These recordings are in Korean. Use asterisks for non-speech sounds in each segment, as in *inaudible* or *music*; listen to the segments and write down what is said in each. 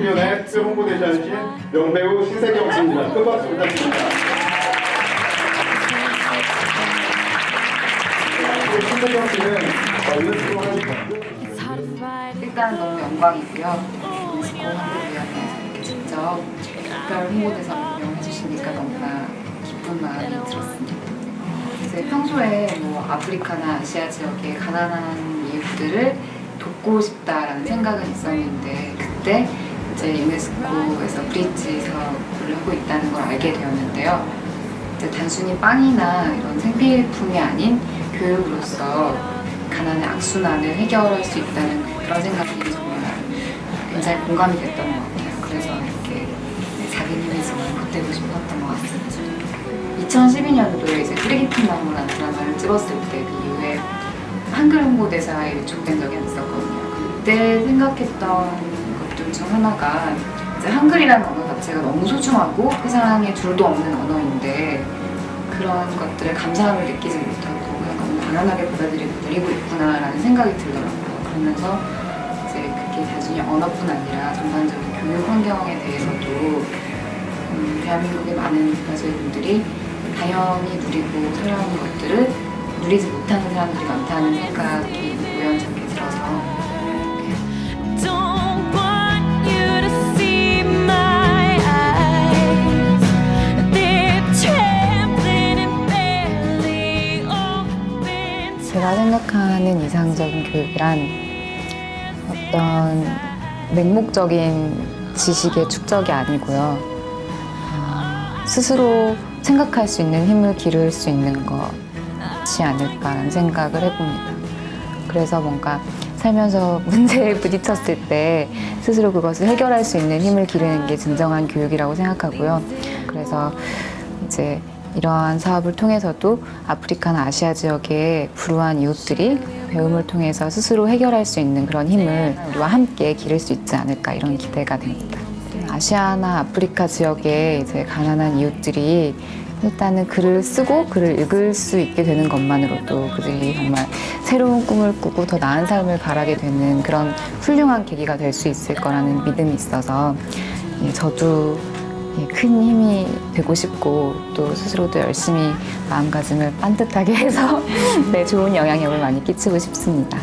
특별 홍보대사이신 명배우 신세경 씨입니다. 큰 박수 부탁드립니다. 네, 신세경 씨는 유네스코 하시고 일단 너무 영광이고요. 이렇게 직접 특별 홍보대사를 임명해 주시니까 너무나 기쁜 마음이 들었습니다. 이제 평소에 뭐 아프리카나 아시아 지역의 가난한 이웃들을 돕고 싶다라는 생각은 있었는데 그때 이제 유네스코에서 브릿지 사업을 하고 있다는 걸 알게 되었는데요. 이제 단순히 빵이나 이런 생필품이 아닌 교육으로서 가난의 악순환을 해결할 수 있다는 그런 생각이 정말 굉장히 공감이 됐던 것 같아요. 그래서 이렇게 작은 힘이지만 보태고 싶었던 것 같습니다. 2012년도에 이제 쓰레기통 나무라는 드라마를 찍었을 때 그 이후에 한글 홍보대사에 요청된 적이 있었거든요. 그때 생각했던 것들 중 하나가 이제 한글이라는 언어 자체가 너무 소중하고 세상에 둘도 없는 언어인데 그런 것들에 감사함을 느끼지 못하고 너무 당연하게 받아들이고 있구나라는 생각이 들더라고요. 그러면서 이제 그게 단순히 언어뿐 아니라 전반적인 교육 환경에 대해서도 음, 대한민국의 많은 브라질 분들이 당연히 누리고 살아오는 것들을 누리지 못하는 사람들이 많다는 생각이 우연찮게 들어서 제가 생각하는 이상적인 교육이란 어떤 맹목적인 지식의 축적이 아니고요. 어, 스스로 생각할 수 있는 힘을 기를 수 있는 것이 아닐까라는 생각을 해봅니다. 그래서 뭔가 살면서 *laughs* 문제에 부딪혔을 때 스스로 그것을 해결할 수 있는 힘을 기르는 게 진정한 교육이라고 생각하고요. 그래서 이제 이러한 사업을 통해서도 아프리카나 아시아 지역의 불우한 이웃들이 배움을 통해서 스스로 해결할 수 있는 그런 힘을 우리와 함께 기를 수 있지 않을까 이런 기대가 됩니다. 아시아나 아프리카 지역의 이제 가난한 이웃들이 일단은 글을 쓰고 글을 읽을 수 있게 되는 것만으로도 그들이 정말 새로운 꿈을 꾸고 더 나은 삶을 바라게 되는 그런 훌륭한 계기가 될 수 있을 거라는 믿음이 있어서 예, 저도 예, 큰 힘이 되고 싶고 또 스스로도 열심히 마음가짐을 반듯하게 해서 *laughs* 네, 좋은 영향력을 많이 끼치고 싶습니다.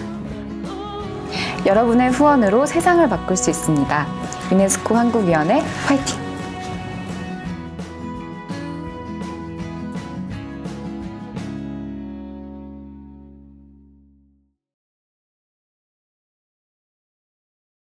여러분의 후원으로 세상을 바꿀 수 있습니다. 유네스코 한국위원회 화이팅!